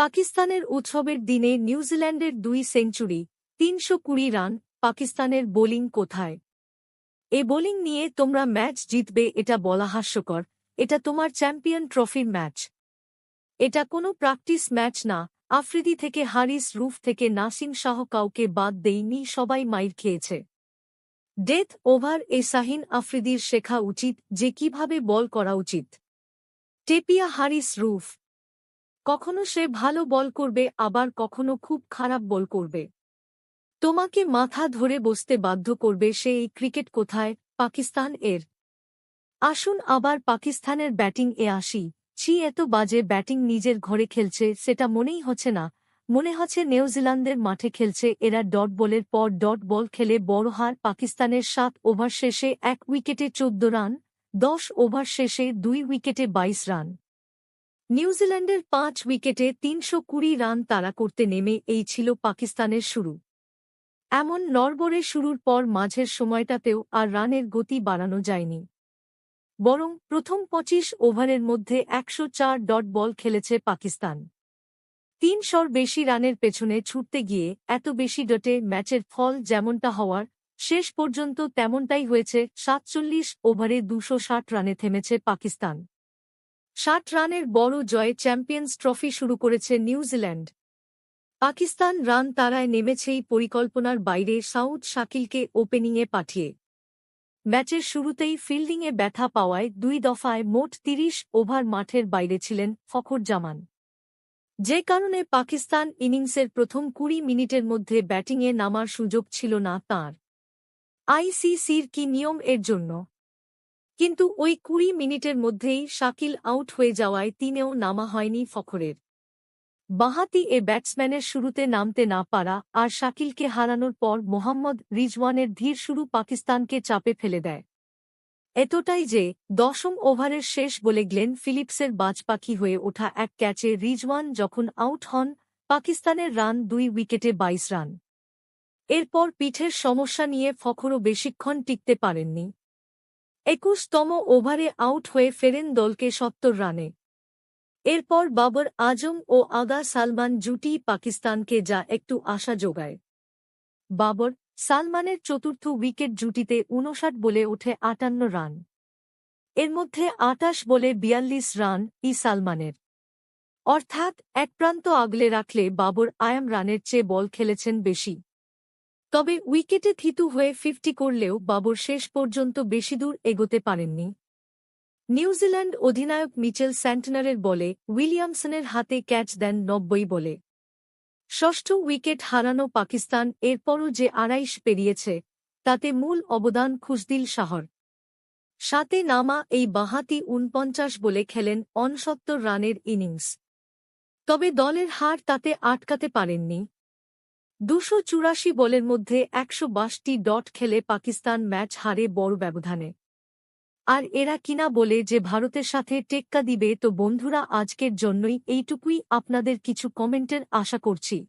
পাকিস্তানের উৎসবের দিনে নিউজিল্যান্ডের দুই সেঞ্চুরি, তিনশো কুড়ি রান, পাকিস্তানের বোলিং কোথায়? এ বোলিং নিয়ে তোমরা ম্যাচ জিতবে, এটা বলা হাস্যকর। এটা তোমার চ্যাম্পিয়ন ট্রফির ম্যাচ। এটা কোনো প্র্যাকটিস ম্যাচ না। আফ্রিদি থেকে হারিস রুফ থেকে নাসিম শাহ কাউকে বাদ দেইনি সবাই মাইর খেয়েছে। ডেথ ওভার এ শাহিন আফ্রিদির শেখা উচিত, যে কীভাবে বল করা উচিত। টেপিয়া হারিস রুফ কখনো সে ভালো বল করবে, আবার কখনো খুব খারাপ বল করবে। তোমাকে মাথা ধরে বসতে বাধ্য করবে সে এই ক্রিকেট কোথায়, পাকিস্তান এর? আসুন আবার পাকিস্তানের ব্যাটিং এ আসি। ছি, এত বাজে ব্যাটিং নিজের ঘরে খেলছে, সেটা মনেই হচ্ছে না। মনে হচ্ছে নিউজিল্যান্ডের মাঠে খেলছে, এরা ডট বলের পর ডট বল খেলে বড় হার, পাকিস্তানের সাত ওভার শেষে এক উইকেটে চোদ্দ রান, দশ ওভার শেষে দুই উইকেটে বাইশ রান। নিউজিল্যান্ডের পাঁচ উইকেটে তিনশো কুড়ি রান তাড়া করতে নেমে এই ছিল পাকিস্তানের শুরু। এমন নরবরে শুরুর পর মাঝের সময়টাতেও আর রানের গতি বাড়ানো যায়নি। বরং প্রথম পঁচিশ ওভারের মধ্যে একশো চার ডট বল খেলেছে পাকিস্তান। তিনশোর বেশি রানের পেছনে ছুটতে গিয়ে এত বেশি ডটে ম্যাচের ফল যেমনটা হওয়ার, শেষ পর্যন্ত তেমনটাই হয়েছে, সাতচল্লিশ ওভারে দুশো রানে থেমেছে পাকিস্তান। ষাট রানের বড় জয়ে চ্যাম্পিয়ন্স ট্রফি শুরু করেছে নিউজিল্যান্ড পাকিস্তান রান তারায় নেমেছেই পরিকল্পনার বাইরে সাউথ শাকিলকে ওপেনিংয়ে পাঠিয়ে। ম্যাচের শুরুতেই ফিল্ডিংয়ে ব্যথা পাওয়ায় দুই দফায় মোট তিরিশ ওভার মাঠের বাইরে ছিলেন ফখর জামান। যে কারণে পাকিস্তান ইনিংসের প্রথম কুড়ি মিনিটের মধ্যে ব্যাটিংয়ে নামার সুযোগ ছিল না তাঁর। আইসিসির কি নিয়ম এর জন্য? কিন্তু ওই কুড়ি মিনিটের মধ্যেই শাকিল আউট হয়ে যাওয়ায় তিনেও নামা হয়নি ফখরের। বাঁহাতি এ ব্যাটসম্যানের শুরুতে নামতে না পারা আর শাকিলকে হারানোর পর মোহাম্মদ রিজওয়ানের ধীর শুরু পাকিস্তানকে চাপে ফেলে দেয়। এতটাই যে দশম ওভারের শেষ বলে গ্লেন ফিলিপসের বাজপাখি হয়ে ওঠা এক ক্যাচে রিজওয়ান যখন আউট হন, পাকিস্তানের রান দুই উইকেটে বাইশ রান। এরপর পিঠের সমস্যা নিয়ে ফখরও বেশিক্ষণ টিকতে পারেননি। একুশতম ওভারে আউট হয়ে ফেরেন দলকে সত্তর রানে। এরপর বাবর আজম ও আগা সালমান জুটি পাকিস্তানকে যা একটু আশা যোগায়। বাবর সালমানের চতুর্থ উইকেট জুটিতে উনষাট বলে ওঠে আটান্ন রান। এর মধ্যে আটাশ বলে বিয়াল্লিশ রান ই সালমানের। অর্থাৎ এক প্রান্ত আগলে রাখলে বাবর আয়াম রানের চেয়ে বল খেলেছেন বেশি। তবে উইকেটে থিতু হয়ে ফিফটি করলেও বাবর শেষ পর্যন্ত বেশিদূর এগোতে পারেননি। নিউজিল্যান্ড অধিনায়ক মিচেল স্যান্টনারের বলে উইলিয়ামসনের হাতে ক্যাচ দেন নব্বই বলে। ষষ্ঠ উইকেট হারানো পাকিস্তান এরপরও যে আড়াইশ পেরিয়েছে, তাতে মূল অবদান খুশদিল শাহর। সাতে নামা এই বাঁহাতি উনপঞ্চাশ বলে খেলেন অনসত্তর রানের ইনিংস। তবে দলের হার তাতে আটকাতে পারেননি। দুশো চুরাশি বলের মধ্যে একশো বাষ্টি ডট খেলে পাকিস্তান ম্যাচ হারে বড় ব্যবধানে। আর এরা কিনা বলে যে ভারতের সাথে টেক্কা দিবে, তো বন্ধুরা, আজকের জন্যই এইটুকুই। আপনাদের কিছু কমেন্টের আশা করছি।